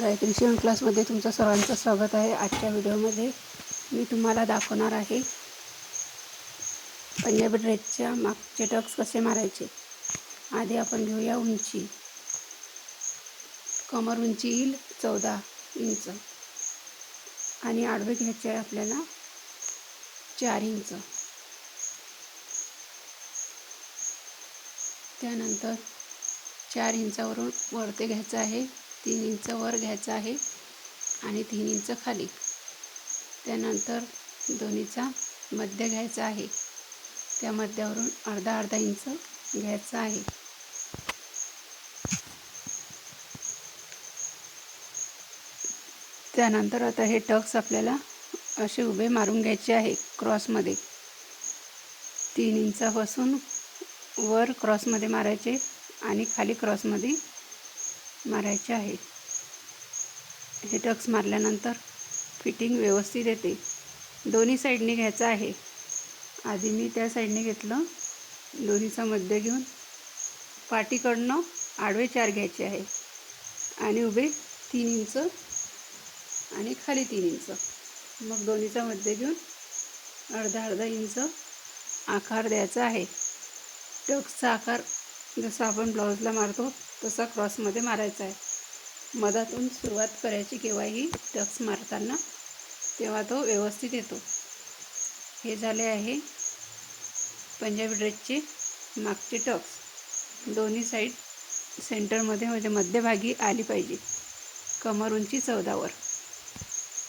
गायत्री शिवण क्लासमध्ये तुमचं सर्वांचं स्वागत आहे आजच्या व्हिडिओमध्ये. मी तुम्हाला दाखवणार आहे पंजाबी ड्रेसच्या मागचे टक्स कसे मारायचे. आधी आपण घेऊया उंची. कमर उंची येईल चौदा इंच. आणि आडवे घ्यायचे आहे आपल्याला चार इंच. त्यानंतर चार इंचावरून वरते घ्यायचं आहे. तीन इंच वर घ्यायचं आहे आणि तीन इंच खाली. त्यानंतर दोन्हीचा मध्य घ्यायचा आहे. त्या मध्यावरून अर्धा अर्धा इंच घ्यायचं आहे. त्यानंतर आता हे टक्स आपल्याला असे उभे मारून घ्यायचे आहे क्रॉसमध्ये तीन इंचापासून वर क्रॉसमध्ये मारायचे आणि खाली क्रॉसमध्ये मारायचे आहे. हे टक्स मारल्यानंतर फिटिंग व्यवस्थित येते. दोन्ही साईडने घ्यायचं आहे. आधी मी त्या साईडने घेतलं. दोन्हीचा मध्य घेऊन पाठीकडनं आडवे चार घ्यायचे आहे. आणि उभे तीन इंच आणि खाली तीन इंच. मग दोन्हीचा मध्य घेऊन अर्धा अर्धा इंच आकार द्यायचा आहे. टक्सचा आकार जसा आपण ब्लाऊजला मारतो तसा क्रॉसमध्ये मारायचा आहे. मधातून सुरुवात करायची केव्हाही टक्स मारताना तेव्हा तो व्यवस्थित येतो. हे झाले आहे पंजाबी ड्रेसचे मागचे टक्स. दोन्ही साईड सेंटरमध्ये म्हणजे मध्यभागी आली पाहिजे. कमर उंची चौदावर.